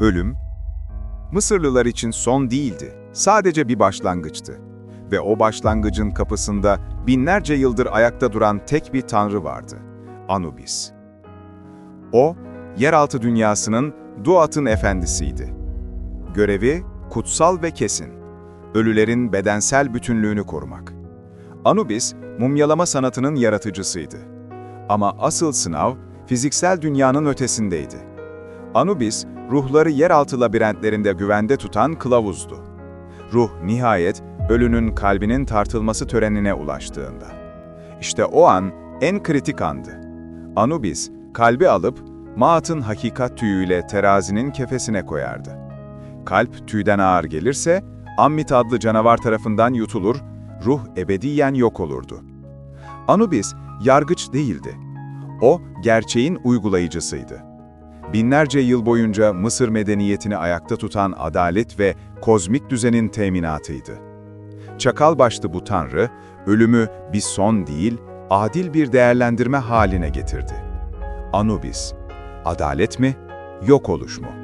Ölüm, Mısırlılar için son değildi, sadece bir başlangıçtı. Ve o başlangıcın kapısında binlerce yıldır ayakta duran tek bir tanrı vardı, Anubis. O, yeraltı dünyasının Duat'ın efendisiydi. Görevi kutsal ve kesin. Ölülerin bedensel bütünlüğünü korumak. Anubis, mumyalama sanatının yaratıcısıydı. Ama asıl sınav, fiziksel dünyanın ötesindeydi. Anubis, ruhları yeraltı labirentlerinde güvende tutan kılavuzdu. Ruh nihayet ölünün kalbinin tartılması törenine ulaştığında. İşte o an en kritik andı. Anubis, kalbi alıp Maat'ın hakikat tüyüyle terazinin kefesine koyardı. Kalp tüyden ağır gelirse, Ammit adlı canavar tarafından yutulur, ruh ebediyen yok olurdu. Anubis, yargıç değildi. O, gerçeğin uygulayıcısıydı. Binlerce yıl boyunca Mısır medeniyetini ayakta tutan adalet ve kozmik düzenin teminatıydı. Çakal başlı bu tanrı, ölümü bir son değil, adil bir değerlendirme haline getirdi. Anubis, adalet mi, yok oluş mu?